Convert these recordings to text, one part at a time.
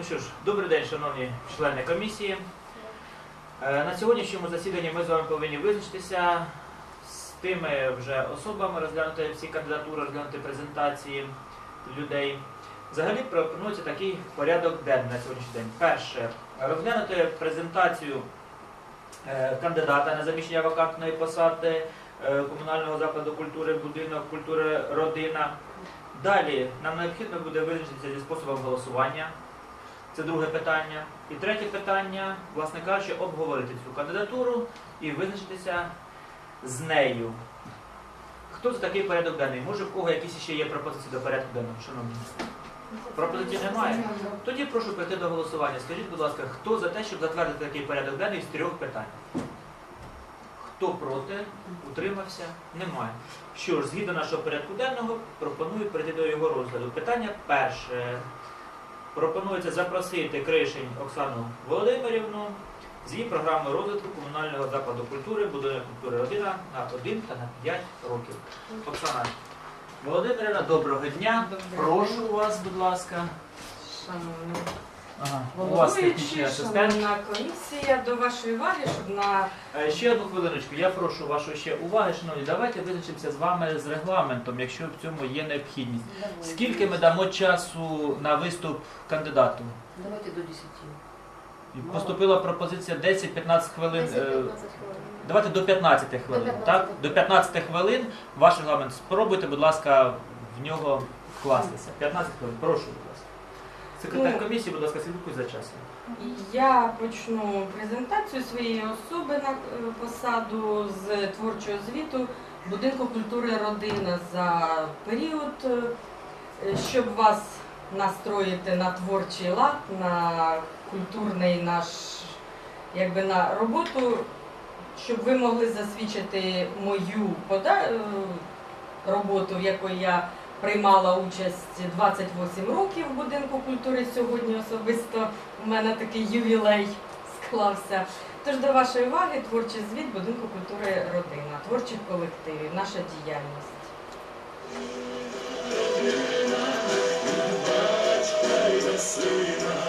Ну що ж, добрий день, шановні члени комісії. Е, На сьогоднішньому засіданні ми з вами повинні визначитися з тими вже особами, розглянути всі кандидатури, розглянути презентації людей. Взагалі пропонується такий порядок денний на сьогоднішній день. Перше, розглянути презентацію е, кандидата на заміщення вакантної посади е, комунального закладу культури, будинок культури, родина. Далі нам необхідно буде визначитися зі способом голосування. Це друге питання. І третє питання, власне кажучи, обговорити цю кандидатуру і визначитися з нею. Хто за такий порядок денний? Може, в кого якісь ще є пропозиції до порядку денного, шановні? Пропозицій немає? Тоді прошу перейти до голосування. Скажіть, будь ласка, хто за те, щоб затвердити такий порядок денний з трьох питань? Хто проти? Утримався? Немає. Що ж, згідно нашого порядку денного, пропоную перейти до його розгляду. Питання перше. Пропонується запросити Кришень Оксану Володимирівну з її програмою розвитку комунального закладу культури, будинок культури родина на 1 та на 5 років. Оксана Володимирівна, доброго дня. Доброго Прошу вас, будь ласка. Шановні Ага. У вас технічний головуючі, асистент. шановна комісія, до вашої уваги, щоб на Е, Ще одну хвилиночку, я прошу вашої ще уваги, шановні. Давайте визначимося з вами з регламентом, якщо в цьому є необхідність. Скільки ми дамо часу на виступ кандидату? Давайте до 10. І Поступила пропозиція 10-15 хвилин. 10-15 е, хвилин. Давайте до 15 хвилин. 15. Так? До 15 хвилин ваш регламент спробуйте, будь ласка, в нього вкластися. 15 хвилин, прошу, будь ласка. Секретар Ну. комісії, будь ласка, слідкуй за часом. я почну презентацію своєї особи на е, посаду з творчого звіту будинку культури родина за період, е, щоб вас настроїти на творчий лад, на культурний наш, якби на роботу, щоб ви могли засвідчити мою пода- е, роботу, в якої я приймала участь 28 років в будинку культури. Сьогодні особисто у мене такий ювілей склався. Тож до вашої уваги творчий звіт будинку культури родина, творчих колективів, наша діяльність. Ехать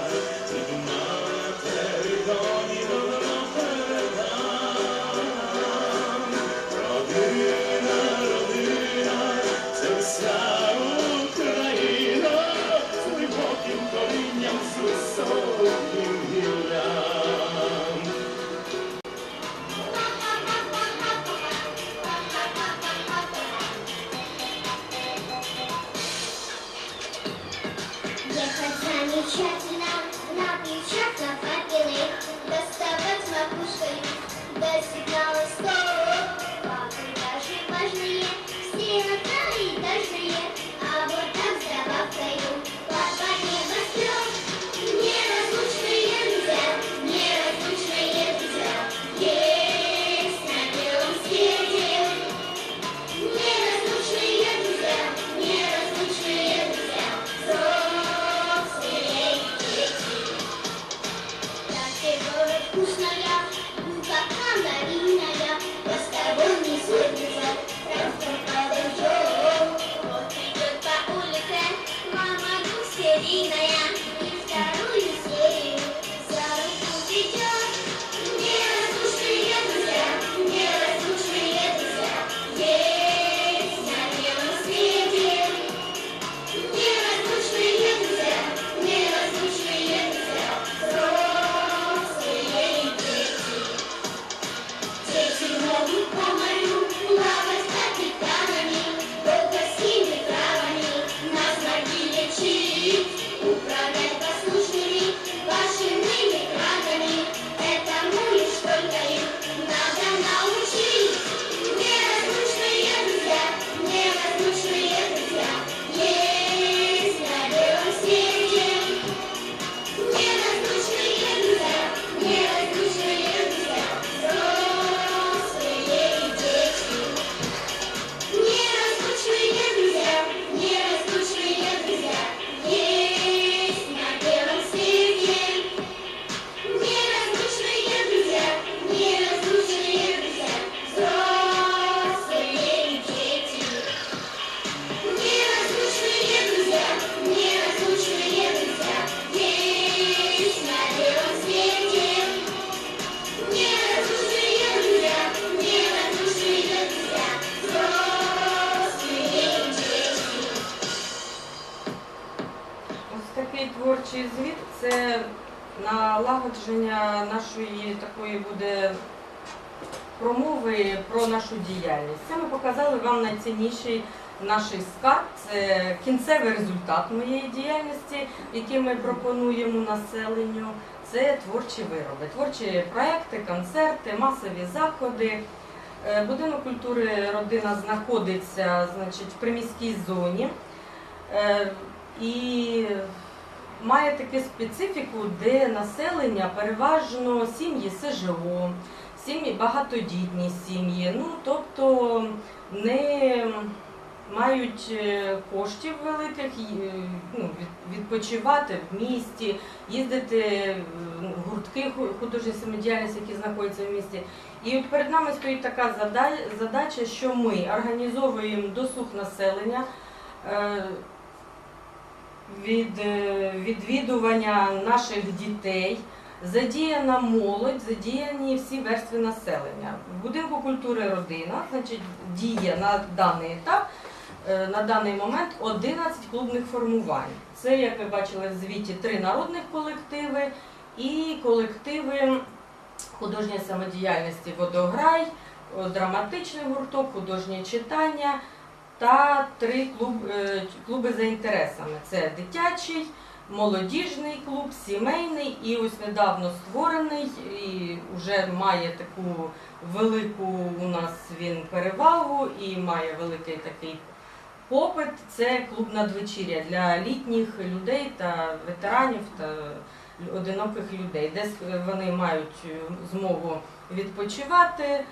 check ничем звіт це налагодження нашої такої буде промови про нашу діяльність. Це ми показали вам найцінніший наш скарб. Це кінцевий результат моєї діяльності, який ми пропонуємо населенню. Це творчі вироби, творчі проекти, концерти, масові заходи. Е, Будинок культури родина знаходиться значить, в приміській зоні е, і має таку специфіку, де населення переважно сім'ї СЖО, сім'ї багатодітні сім'ї, ну тобто не мають е, коштів великих е, ну, від- відпочивати в місті, їздити е, в гуртки ху- художньої самодіяльності, які знаходяться в місті. І от перед нами стоїть така задача, що ми організовуємо досуг населення. Від е, відвідування наших дітей, задіяна молодь, задіяні всі верстви населення. В будинку культури родина значить, діє на даний етап, е, на даний момент 11 клубних формувань. Це, як ви бачили в звіті, три народних колективи і колективи художньої самодіяльності Водограй, драматичний гурток, художнє читання та три клуб, е, клуби за інтересами. Це дитячий, молодіжний клуб, сімейний і ось недавно створений і вже має таку велику у нас він перевагу і має великий такий попит. Це клуб надвечір'я для літніх людей та ветеранів та одиноких людей, де вони мають змогу відпочивати,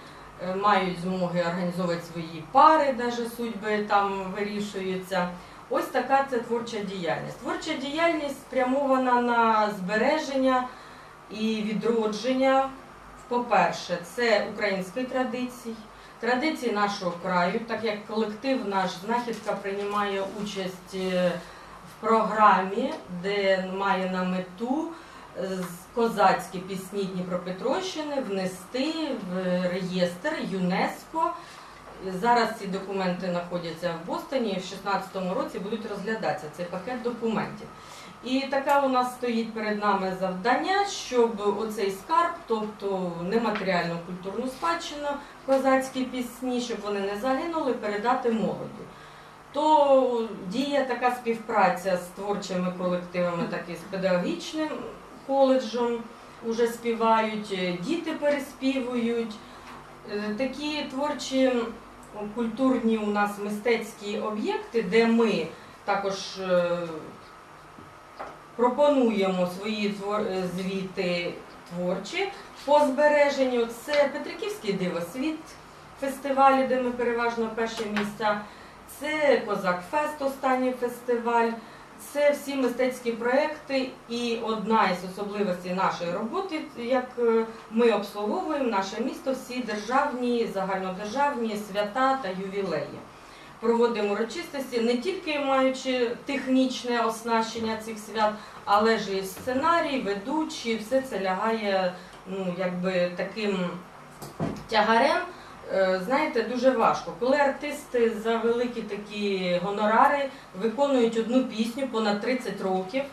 мають змоги організовувати свої пари, навіть судьби там вирішуються. Ось така це творча діяльність. Творча діяльність спрямована на збереження і відродження. По-перше, це української традиції, традиції нашого краю, так як колектив наш знахідка приймає участь е, в програмі, де має на мету е, козацькі пісні Дніпропетровщини внести в реєстр ЮНЕСКо. Зараз ці документи знаходяться в Бостоні і в 2016 році будуть розглядатися цей пакет документів. І таке у нас стоїть перед нами завдання, щоб оцей скарб, тобто нематеріальну культурну спадщину, козацькі пісні, щоб вони не загинули, передати молоді. То діє така співпраця з творчими колективами, так і з педагогічним коледжем уже співають, е, діти переспівують. Е, Такі творчі культурні у нас мистецькі об'єкти, де ми також е, пропонуємо свої звіти творчі по збереженню. Це Петриківський дивосвіт фестивалі, де ми переважно перші місця. Це Козак Фест, останній фестиваль. Це всі мистецькі проекти, і одна із особливостей нашої роботи, як е, ми обслуговуємо наше місто, всі державні, загальнодержавні свята та ювілеї. Проводимо урочистості, не тільки маючи технічне оснащення цих свят, але ж і сценарій, ведучі, все це лягає ну, якби таким тягарем. Е, Знаєте, дуже важко. Коли артисти за великі такі гонорари виконують одну пісню понад 30 років,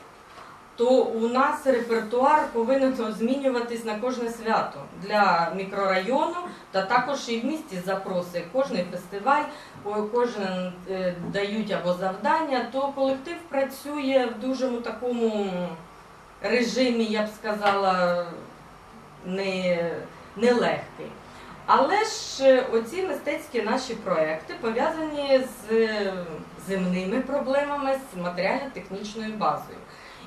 то у нас репертуар повинен змінюватись на кожне свято для мікрорайону, та також і в місті запроси. Кожний фестиваль, кожен е, дають або завдання, то колектив працює в дуже такому режимі, я б сказала, не, нелегкий. Але ж е, оці мистецькі наші проекти пов'язані з е, земними проблемами, з матеріально-технічною базою.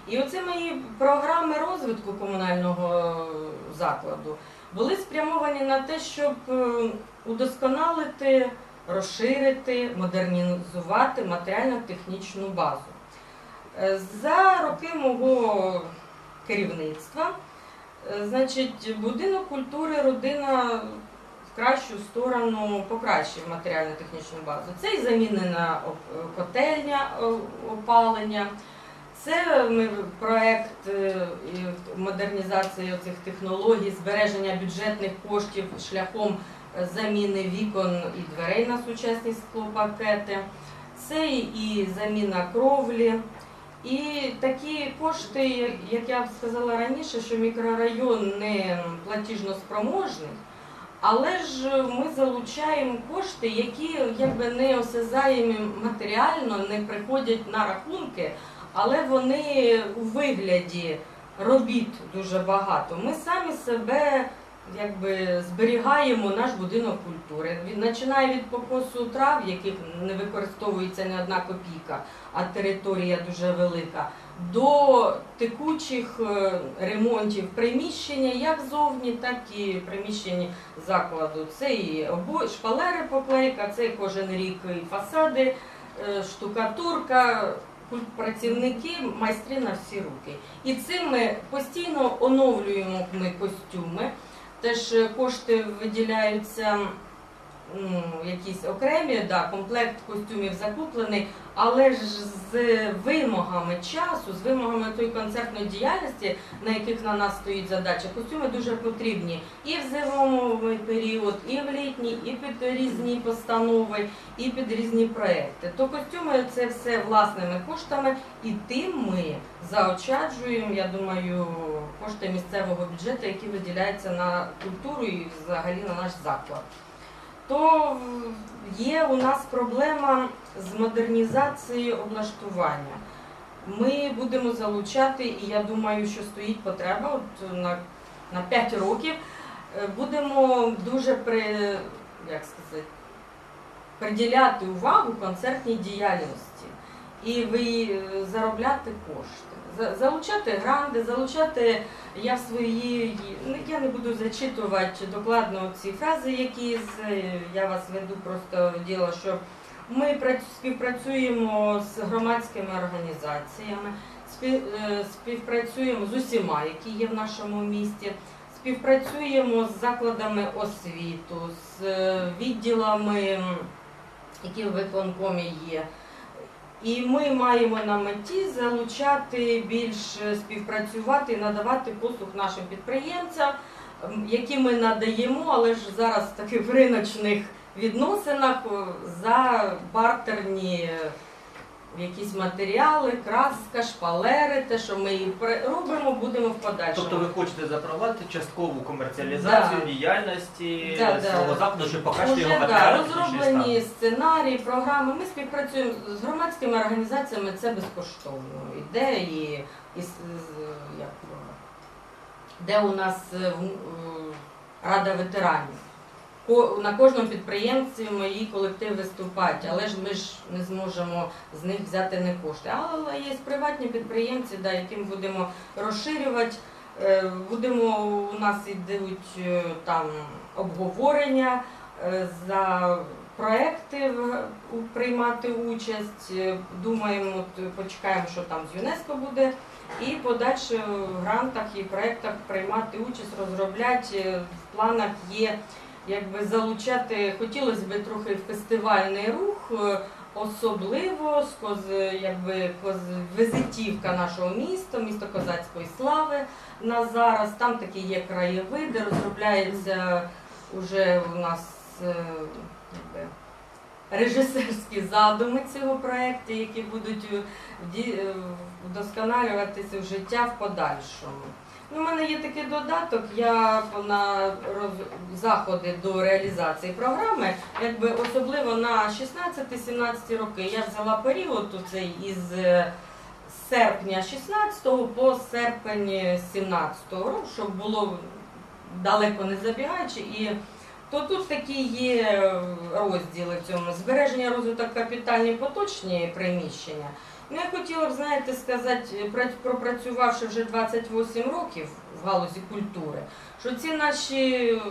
І оці мої програми розвитку комунального закладу були спрямовані на те, щоб е, удосконалити, розширити, модернізувати матеріально-технічну базу. За роки мого керівництва, значить, будинок культури родина в кращу сторону покращив матеріально-технічну базу. Це і замінена котельня е, опалення. Це ми проект е, модернізації цих технологій, збереження бюджетних коштів шляхом заміни вікон і дверей на сучасні склопакети. Це і заміна кровлі, І такі кошти, як я сказала раніше, що мікрорайон не платіжно спроможний, але ж ми залучаємо кошти, які якби не осязаємі матеріально, не приходять на рахунки, але вони у вигляді робіт дуже багато. Ми самі себе якби зберігаємо наш будинок культури. Від починає від покосу трав, яких не використовується ні одна копійка, а територія дуже велика, до текучих е, ремонтів приміщення, як зовні, так і приміщення закладу. Це і шпалери поклейка, це кожен рік і фасади, е, штукатурка. Працівники, майстри на всі руки. І цим ми постійно оновлюємо ми костюми. Теж е, кошти виділяються якісь окремі, да, комплект костюмів закуплений, але ж з вимогами часу, з вимогами тої концертної діяльності, на яких на нас стоїть задача, костюми дуже потрібні і в зимовий період, і в літній, і під різні постанови, і під різні проекти. То костюми це все власними коштами, і тим ми заощаджуємо, я думаю, кошти місцевого бюджету, які виділяються на культуру і взагалі на наш заклад. То є у нас проблема з модернізацією облаштування. Ми будемо залучати, і я думаю, що стоїть потреба от на, на 5 років. Е, Будемо дуже при, як сказати, приділяти увагу концертній діяльності і ви е, заробляти кошти. За- Залучати гранди, залучати я в свої, ну, я не буду зачитувати докладно ці фрази, які з, я вас веду просто в діло, що ми прац- співпрацюємо з громадськими організаціями, е, співпрацюємо з усіма, які є в нашому місті, співпрацюємо з закладами освіту, з е, відділами, які в виконкомі є. І ми маємо на меті залучати більш співпрацювати і надавати послуг нашим підприємцям, які ми надаємо, але ж зараз в таких риночних відносинах за бартерні е, якісь матеріали, краска, шпалери, те, що ми і робимо, будемо в подальшому. Тобто ви хочете запровадити часткову комерціалізацію Да. діяльності Да, да. свого закладу, щоб покращити його да, матеріально розроблені сценарії, програми. Ми співпрацюємо з громадськими організаціями, це безкоштовно. Іде і, і з- з- як, де у нас е, в- е, Рада ветеранів. На кожному підприємстві мої колективи виступають, але ж ми ж не зможемо з них взяти не кошти. Але є приватні підприємці, да, яким будемо розширювати. Е, Будемо у нас ідуть е, там обговорення е, за проекти приймати участь. Думаємо, почекаємо, що там з ЮНЕСКО буде, і подальше в грантах і проектах приймати участь, розробляти. В планах є якби залучати, хотілося б трохи фестивальний рух. е, Особливо з коз, якби коз, визитівка нашого міста, місто козацької слави на зараз. Там такі є краєвиди, розробляється уже у нас е, якби, режисерські задуми цього проєкту, які будуть е, вдосконалюватися в життя в подальшому. Ну, у мене є такий додаток, я на заходи до реалізації програми, якби особливо на 16-17 роки я взяла період оцей із е, серпня 16 по серпень 17 року, щоб було далеко не забігаючи. І то тут такі є розділи в цьому збереження, розвиток капітальні поточні приміщення. Ну, я хотіла б, знаєте, сказати, пра- пропрацювавши вже 28 років в галузі культури, що ці наші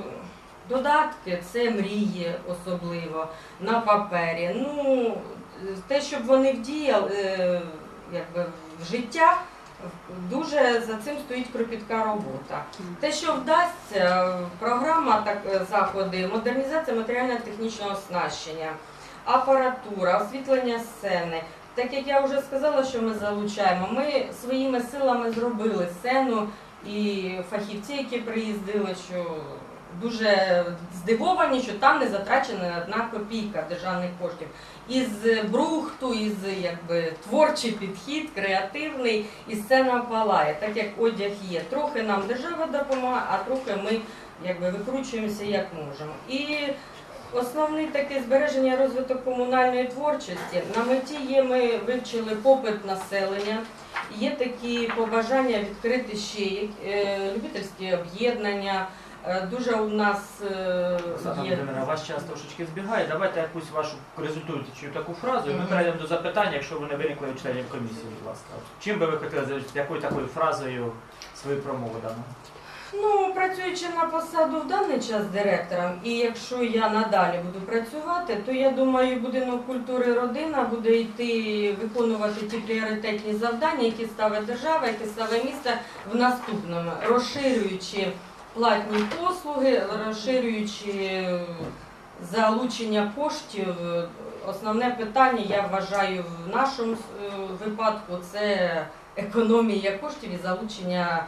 додатки це мрії особливо на папері. Ну, те, щоб вони вдіяли е, якби, в життя, дуже за цим стоїть кропітка робота. Те, що вдасться, програма так е, заходи, модернізація матеріально-технічного оснащення, апаратура, освітлення сцени. Так як я вже сказала, що ми залучаємо, ми своїми силами зробили сцену і фахівці, які приїздили, що дуже здивовані, що там не затрачена одна копійка державних коштів. Із брухту, із якби творчий підхід, креативний, і сцена палає, так як одяг є. Трохи нам держава допомагає, а трохи ми якби викручуємося як можемо. І Основний таке збереження розвиток комунальної творчості. На меті є, ми вивчили попит населення. Є такі побажання відкрити ще е, любительські об'єднання. Е, Дуже у нас е, є ваш час трошечки збігає. Давайте якусь вашу результуючу таку фразу, і ми перейдемо до запитань, якщо вони виникли у членів комісії, будь ласка. Чим би ви хотіли якою такою фразою свою промову дану? Ну, працюючи на посаду в даний час директором, і якщо я надалі буду працювати, то я думаю, будинок культури родина буде йти виконувати ті пріоритетні завдання, які ставить держава, які ставить місто в наступному, розширюючи платні послуги, розширюючи залучення коштів. Основне питання, я вважаю, в нашому е, випадку це економія коштів і залучення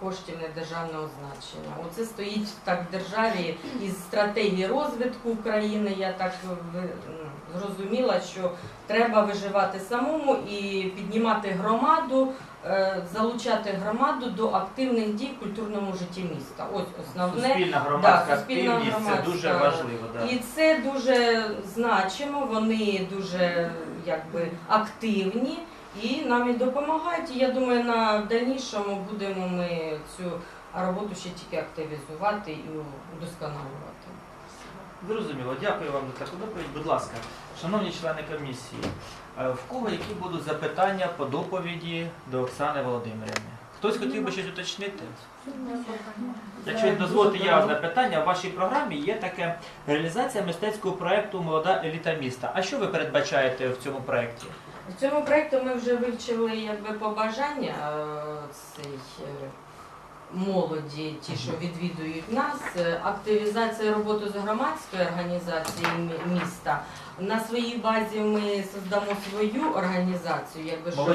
коштів недержавного значення. Оце стоїть так в державі із стратегії розвитку України. Я так ви- ну, зрозуміла, що треба виживати самому і піднімати громаду, е, залучати громаду до активних дій в культурному житті міста. Ось основне. Суспільна громадська да, суспільна активність це дуже важливо. Да. І це дуже значимо, вони дуже якби активні і нам і допомагають. І я думаю, на дальнішому будемо ми цю роботу ще тільки активізувати і удосконалювати. Зрозуміло, дякую вам за таку доповідь. Будь ласка, шановні члени комісії, е, в кого які будуть запитання по доповіді до Оксани Володимирівни? Хтось хотів би щось уточнити? Якщо дозволите, я одне питання. В вашій програмі є таке реалізація мистецького проєкту Молода еліта міста. А що ви передбачаєте в цьому проєкті? В цьому проєкту ми вже вивчили якби побажання е, цей е, молоді, ті, що відвідують нас, Е, активізація роботи з громадської організації міста. На своїй базі ми создамо свою організацію, якби щоб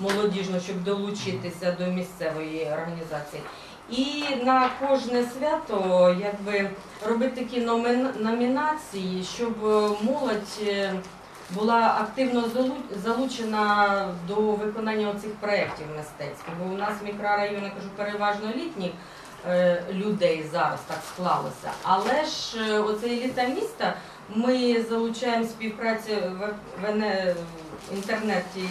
Молодіжну? до- щоб долучитися до місцевої організації. І на кожне свято якби робити такі номінації, щоб молодь була активно залу- залучена до виконання цих проєктів мистецьких. Бо у нас мікрорайон, я кажу, переважно літніх е, людей зараз так склалося. Але ж е, оце еліта міста ми залучаємо співпрацю в інтернеті,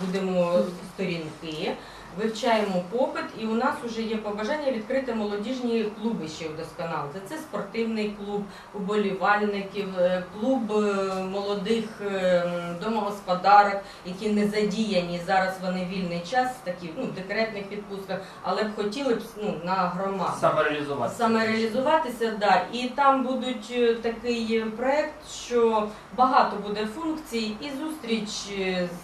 будемо сторінки. Вивчаємо попит, і у нас вже є побажання відкрити молодіжні клуби ще вдосконалити. Це спортивний клуб уболівальників, е, клуб е, молодих е, домогосподарок, які не задіяні зараз. Вони вільний час, такі ну декретних відпустках, але б хотіли б ну, на громаду. Саме реалізувати. Саме реалізуватися, да. І там будуть такий проект, що багато буде функцій і зустріч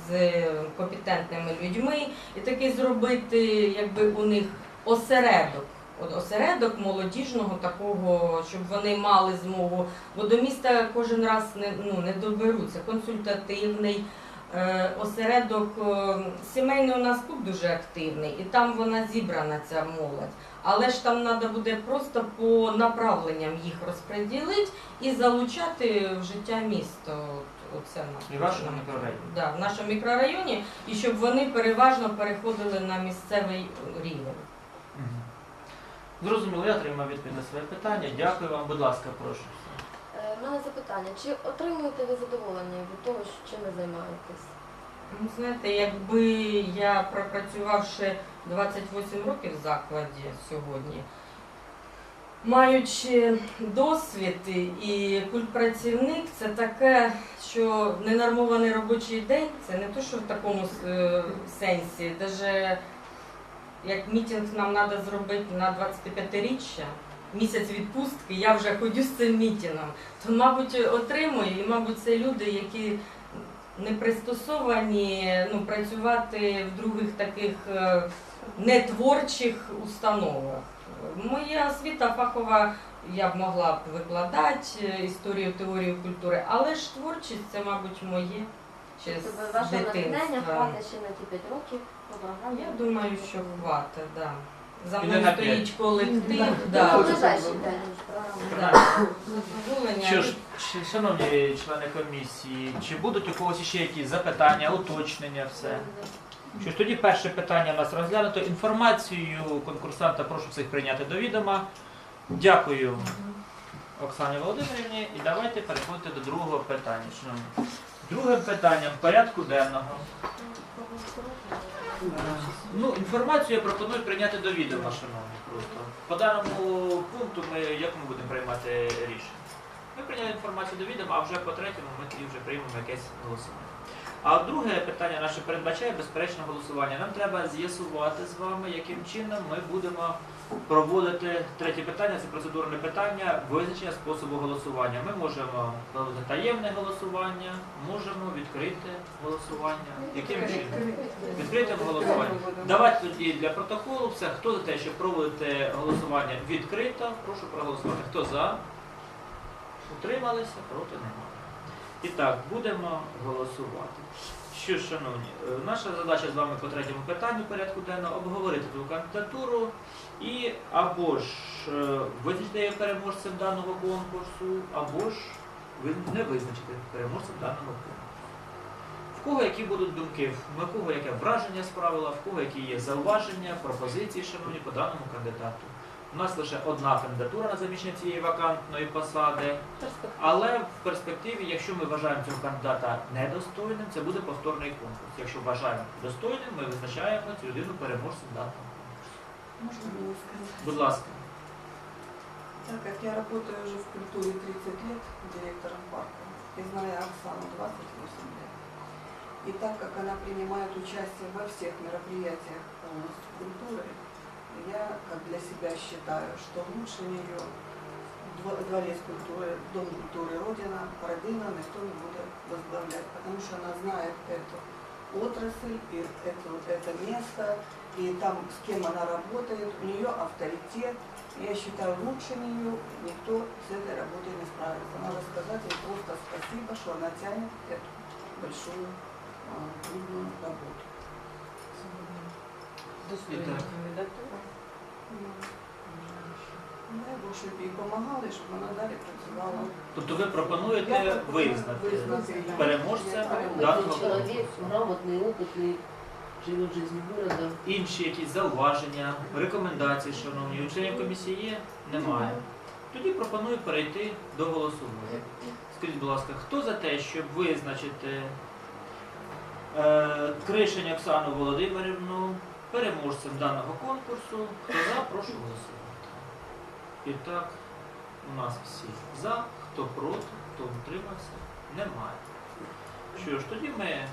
з компетентними людьми, і такий зробити, якби у них осередок. От осередок молодіжного такого, щоб вони мали змогу, бо до міста кожен раз не, ну, не доберуться. Консультативний е, осередок е, сімейний у нас тут дуже активний, і там вона зібрана ця молодь. Але ж там треба буде просто по направленням їх розподілити і залучати в життя міста. Оце наш- І в вашому мікрорайоні. Да, в нашому мікрорайоні, і щоб вони переважно переходили на місцевий рівень. Мгм. Зрозуміло, я отримав відповідь на своє питання. Дякую вам, будь ласка, прошу. Е, У мене запитання, чи отримуєте ви задоволення від того, що- чим ви займаєтесь? Ну, знаєте, якби я пропрацювавши 28 років в закладі сьогодні, маючи досвід і культпрацівник, це таке, що ненормований робочий день, це не те, що в такому е, сенсі, навіть як мітинг нам треба зробити на 25-річчя, місяць відпустки, я вже ходю з цим мітингом, то, мабуть, отримую, і, мабуть, це люди, які не пристосовані ну, працювати в других таких е, нетворчих установах. Моя освіта фахова, я б могла б викладати е, історію, теорію культури, але ж творчість це, мабуть, моє ще Тобто з ваше натхнення дитинства. хватить ще на ті 5 років по програмі? Я думаю, що хватить, да. За мною на стоїть колектив. Ну, Да. на дальший день програми. Да. Задоволення. Що ж, шановні члени комісії, чи будуть у когось ще якісь запитання, уточнення, все? Що ж тоді перше питання у нас розглянуто. Інформацію конкурсанта прошу всіх прийняти до відома. Дякую Оксані Володимирівні. І давайте переходити до другого питання. Другим питанням порядку денного. Ну, інформацію я пропоную прийняти до відома, шановні, просто. По даному пункту ми як ми будемо приймати рішення? Ми прийняли інформацію до відома, а вже по третьому ми тоді вже приймемо якесь голосування. А друге питання наше передбачає безперечно голосування. Нам треба з'ясувати з вами, яким чином ми будемо проводити третє питання, це процедурне питання, визначення способу голосування. Ми можемо проводити таємне голосування, можемо відкрити голосування. Яким чином? Відкритим голосуванням. Давайте тоді для протоколу все. Хто за те, щоб проводити голосування відкрито, прошу проголосувати. Хто за? Утрималися, проти немає. І так, будемо голосувати. Що шановні, е, наша задача з вами по третьому питанню порядку денного обговорити ту кандидатуру і або ж е, визначити переможцем даного конкурсу, або ж не визначити переможцем даного конкурсу. В кого які будуть думки, в кого яке враження справила, в кого які є зауваження, пропозиції, шановні, по даному кандидату. У нас лише одна кандидатура на заміщення цієї вакантної посади, але в перспективі, якщо ми вважаємо цього кандидата недостойним, це буде повторний конкурс. Якщо вважаємо достойним, ми визначаємо цю людину переможцем даного конкурсу. Можно мне сказать? Будь ласка. Так как я работаю уже в культуре 30 лет директором парка, и знаю Оксану 28 лет, и так как она принимает участие во всех мероприятиях полностью культуры, я как для себя считаю, что лучше нее дво- дворец культуры, дом культуры Родина, Родина никто не будет возглавлять, потому что она знает эту отрасль, и это, это место, и там, с кем она работает, у нее авторитет. Я считаю, лучше нее никто с этой работой не справится. Надо сказать ей просто спасибо, что она тянет эту большую а, трудную работу. Достойна Ітак. кандидатура. Дай Бог, щоб їй допомагали, щоб вона далі працювала. Тобто ви пропонуєте Я пропоную визнати визнати її. переможця Переможця. даного Опытный конкурсу. человек, грамотный, опытный, живет жизнь города. Інші якісь зауваження, рекомендації, шановні, у членів комісії є? Немає. Тоді пропоную перейти до голосування. Скажіть, будь ласка, хто за те, щоб визначити е, Кришень Оксану Володимирівну переможцем даного конкурсу? Хто за, прошу голосувати. І так, у нас всі за, хто проти, хто утримався, немає. Що ж, тоді ми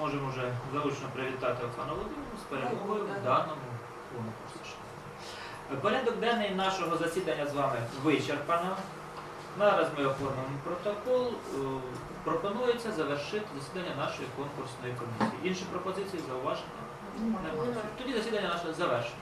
можемо вже заочно привітати Оксану Володимирівну з перемогою в даному конкурсі. Порядок денний нашого засідання з вами вичерпано. Зараз ми оформимо протокол. Е, Пропонується завершити засідання нашої конкурсної комісії. Інші пропозиції, зауваження? Немає. Тоді засідання наше завершено.